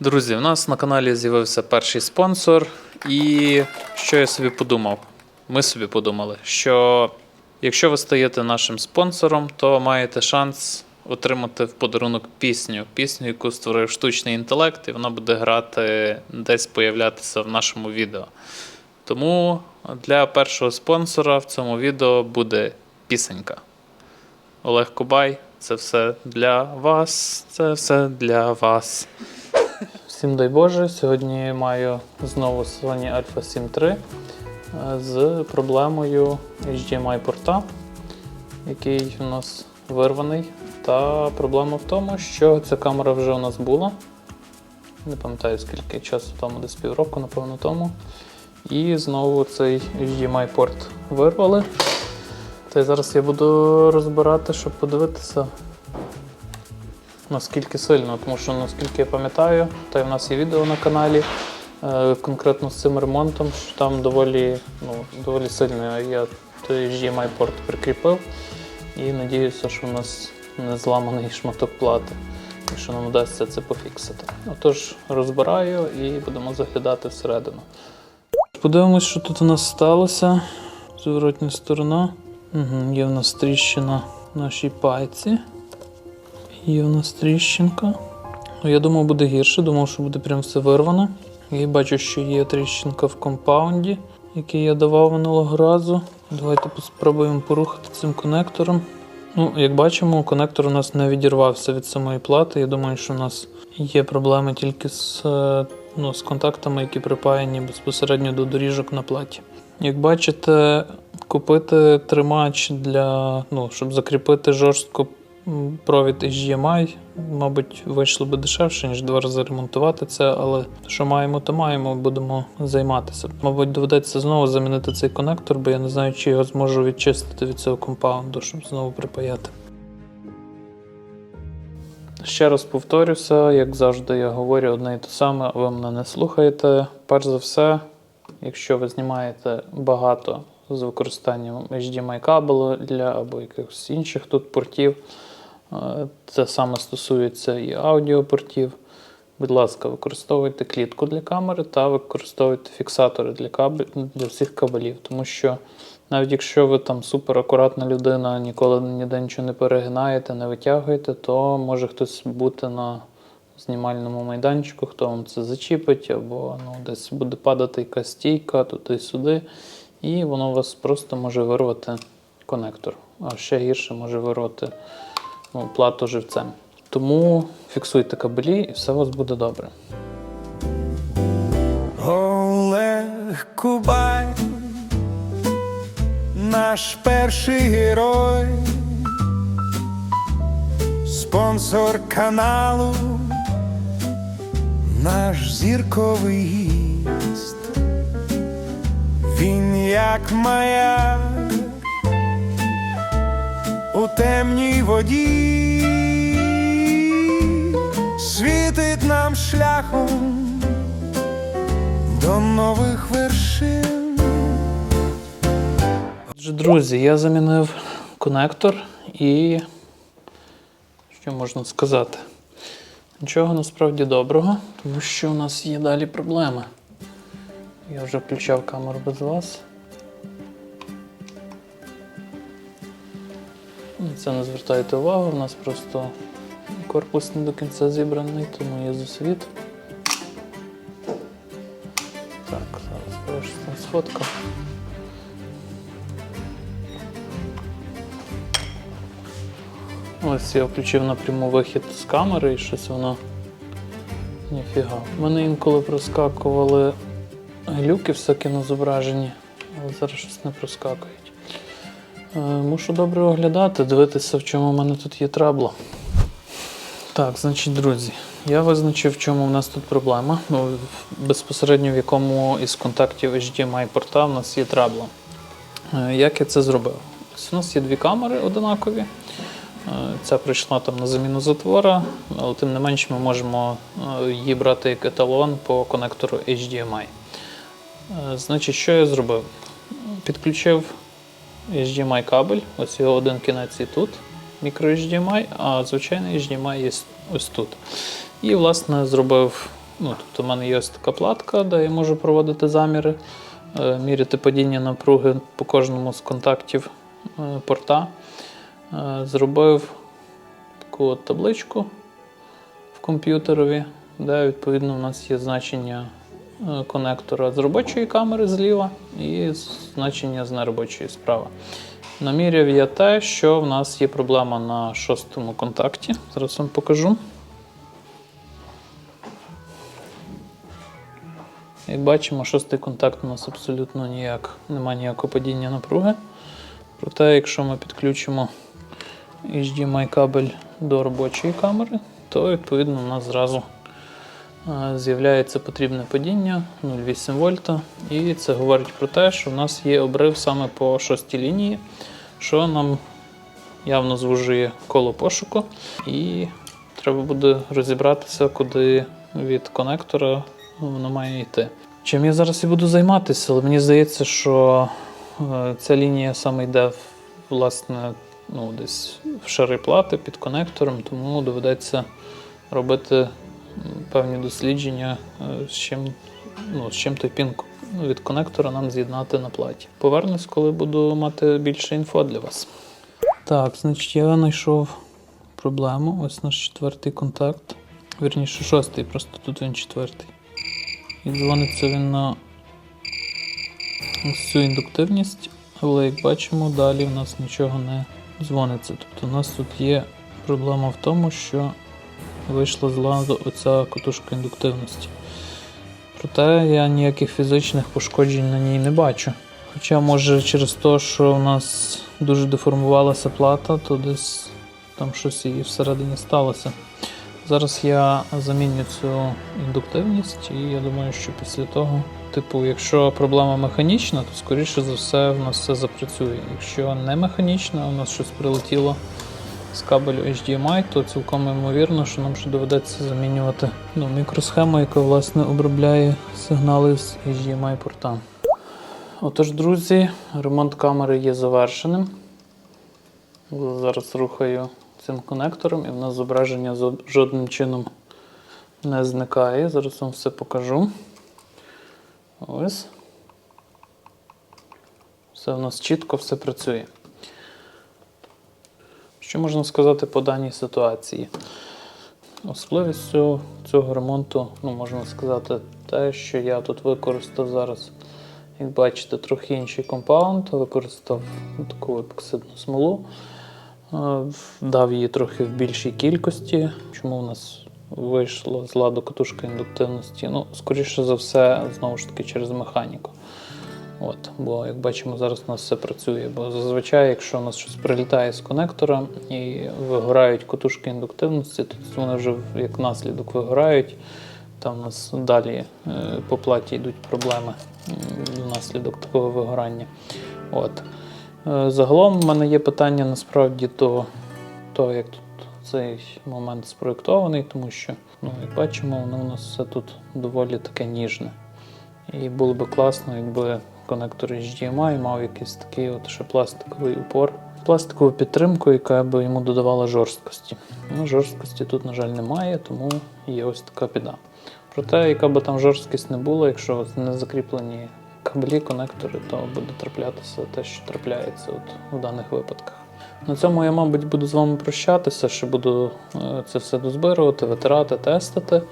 Друзі, у нас на каналі з'явився перший спонсор, і що я собі подумав? Ми собі подумали, що якщо ви стаєте нашим спонсором, то маєте шанс отримати в подарунок пісню. Пісню, яку створив штучний інтелект, і вона буде грати десь появлятися в нашому відео. Тому для першого спонсора в цьому відео буде пісенька. Олег Кубай, це все для вас. Це все для вас. Всім дай Боже. Сьогодні маю знову Sony Alpha 7 III е, з проблемою HDMI порта, який у нас вирваний. Та проблема в тому, що ця камера вже у нас була. Не пам'ятаю скільки часу тому, десь півроку, напевно, тому. І знову цей HDMI порт вирвали. Та й зараз я буду розбирати, щоб подивитися, наскільки сильно, тому що наскільки я пам'ятаю, та й в нас є відео на каналі е, конкретно з цим ремонтом, що там доволі, ну, доволі сильно я той HDMI порт прикріпив і надіюся, що в нас не зламаний шматок плати, і що нам вдасться це пофіксити. Отож, розбираю і будемо заглядати всередину. Подивимось, що тут у нас сталося. Зворотня сторона. Угу, є в нас тріщина в нашій пайці. Є в нас тріщинка. Ну, Я думав, буде гірше, думав, що буде прям все вирвано. І бачу, що є тріщинка в компаунді, який я давав минулого разу. Давайте спробуємо порухати цим конектором. Ну, як бачимо, конектор у нас не відірвався від самої плати. Я думаю, що у нас є проблеми тільки з, е, ну, з контактами, які припаяні безпосередньо до доріжок на платі. Як бачите, купити тримач для, ну, щоб закріпити жорстко провід HDMI, мабуть, вийшло би дешевше, ніж два рази ремонтувати це, але що маємо, то маємо, будемо займатися. Мабуть, доведеться знову замінити цей конектор, бо я не знаю, чи його зможу відчистити від цього компаунду, щоб знову припаяти. Ще раз повторюся, як завжди, я говорю одне і те саме, ви мене не слухаєте. Перш за все, якщо ви знімаєте багато з використанням HDMI кабелу для або якихось інших тут портів, це саме стосується і аудіопортів. Будь ласка, використовуйте клітку для камери та використовуйте фіксатори для кабель, для всіх кабелів, тому що навіть якщо ви там суперакуратна людина, ніколи ніде нічого не перегинаєте, не витягуєте, то може хтось бути на знімальному майданчику, хто вам це зачіпить, або ну, десь буде падати якась стійка туди-сюди, і воно у вас просто може вирвати конектор. А ще гірше може вирвати ну, плату живцем. Тому фіксуйте кабелі і все у вас буде добре. Олег Кубай, наш перший герой, спонсор каналу, наш зірковий гість. Він як маяк у темній воді, світить нам шляхом до нових вершин. Отже, друзі, я замінив конектор і що можна сказати? Нічого насправді доброго, тому що у нас є далі проблеми. Я вже включав камеру без вас. Це не звертайте увагу, у нас просто корпус не до кінця зібраний, тому є засвіт. Так, зараз там сфотка. Ось я включив напряму вихід з камери і щось воно. Ніфіга. У мене інколи проскакували глюки всякі на зображенні, але зараз щось не проскакують. Е, мушу добре оглядати, дивитися, в чому в мене тут є трабло. Так, значить, друзі, я визначив, в чому в нас тут проблема. Ну, безпосередньо в якому із контактів HDMI порта в нас є трабло. Е, Як я це зробив? У нас є дві камери одинакові. Е, Ця прийшла там на заміну затвора, але тим не менш ми можемо її брати як еталон по конектору HDMI. Значить, що я зробив? Підключив HDMI кабель, ось його один кінець і тут, мікро HDMI, а звичайний HDMI є ось тут. І, власне, зробив Ну, тобто в мене є ось така платка, де я можу проводити заміри, е, міряти падіння напруги по кожному з контактів е, порта. Е, Зробив таку от табличку в комп'ютерові, де відповідно у нас є значення конектора з робочої камери зліва і значення з неробочої справа. Наміряв я те, що в нас є проблема на шостому контакті. Зараз вам покажу. Як бачимо, шостий контакт у нас абсолютно ніяк, немає ніякого падіння напруги. Проте, якщо ми підключимо HDMI кабель до робочої камери, то відповідно у нас зразу з'являється потрібне падіння 0,8 вольта. І це говорить про те, що в нас є обрив саме по шостій лінії, що нам явно звужує коло пошуку. І треба буде розібратися, куди від конектора воно має йти. Чим я зараз і буду займатися, але мені здається, що е, ця лінія саме йде власне ну, десь в шари плати під конектором, тому доведеться робити певні дослідження, е, з чим, ну, з чим той пін від конектора нам з'єднати на платі. Повернусь, коли буду мати більше інфо для вас. Так, значить, я знайшов проблему. Ось наш четвертий контакт. Вірніше, шостий, просто тут він четвертий. І дзвониться він на цю індуктивність, але як бачимо, далі в нас нічого не дзвониться. Тобто у нас тут є проблема в тому, що вийшла з ладу оця катушка індуктивності. Проте я ніяких фізичних пошкоджень на ній не бачу. Хоча, може, через те, що у нас дуже деформувалася плата, то десь там щось і всередині сталося. Зараз я заміню цю індуктивність, і я думаю, що після того, типу, якщо проблема механічна, то скоріше за все в нас все запрацює. Якщо не механічна, у нас щось прилетіло з кабелю HDMI, то цілком ймовірно, що нам ще доведеться замінювати ну, мікросхему, яка власне обробляє сигнали з HDMI порта. Отож, друзі, ремонт камери є завершеним. Зараз рухаю цим конектором, і в нас зображення жодним чином не зникає. Зараз вам все покажу. Ось. Все у нас чітко, все працює. Що можна сказати по даній ситуації? Особливістю цього ремонту, ну, можна сказати, те, що я тут використав зараз, як бачите, трохи інший компаунд, використав таку епоксидну смолу. Е, Дав її трохи в більшій кількості. Чому в нас вийшло з ладу катушка індуктивності? Ну, скоріше за все, знову ж таки, через механіку. От, бо як бачимо, зараз у нас все працює. Бо зазвичай, якщо у нас щось прилітає з конектора і вигорають катушки індуктивності, то вони вже як наслідок вигорають. Там у нас далі е, по платі йдуть проблеми внаслідок такого вигорання. От. Е, Загалом в мене є питання насправді до того, як тут цей момент спроєктований, тому що, ну, як бачимо, воно у нас все тут доволі таке ніжне. І було би класно, якби конектор HDMI мав якийсь такий от ще пластиковий упор, пластикову підтримку, яка би йому додавала жорсткості. Ну, жорсткості тут, на жаль, немає, тому є ось така біда. Проте, яка би там жорсткість не була, якщо не закріплені кабелі, конектори, то буде траплятися те, що трапляється от у даних випадках. На цьому я, мабуть, буду з вами прощатися, ще буду е, це все дозбирувати, витирати, тестити.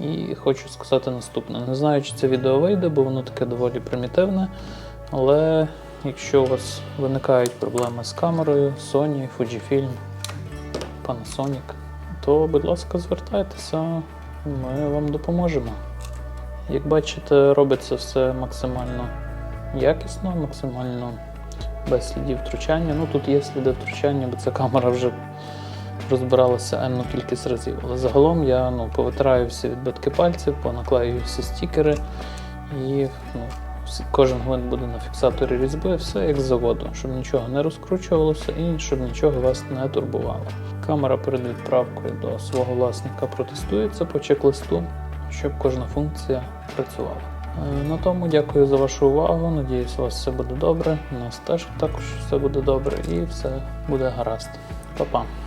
І хочу сказати наступне. Не знаю, чи це відео вийде, бо воно таке доволі примітивне. Але якщо у вас виникають проблеми з камерою, Sony, Fujifilm, Panasonic, то, будь ласка, звертайтеся, ми вам допоможемо. Як бачите, робиться все максимально якісно, максимально без слідів втручання. Ну тут є сліди втручання, бо ця камера вже розбиралася енну кількість разів. Але загалом я ну, повитираю всі відбитки пальців, понаклею всі стікери і ну, кожен гвинт буде на фіксаторі різьби, все як з заводу, щоб нічого не розкручувалося і щоб нічого вас не турбувало. Камера перед відправкою до свого власника протестується по чек-листу, щоб кожна функція працювала. Е, На тому дякую за вашу увагу. Надіюсь, у вас все буде добре. У нас теж також все буде добре і все буде гаразд. Па-па.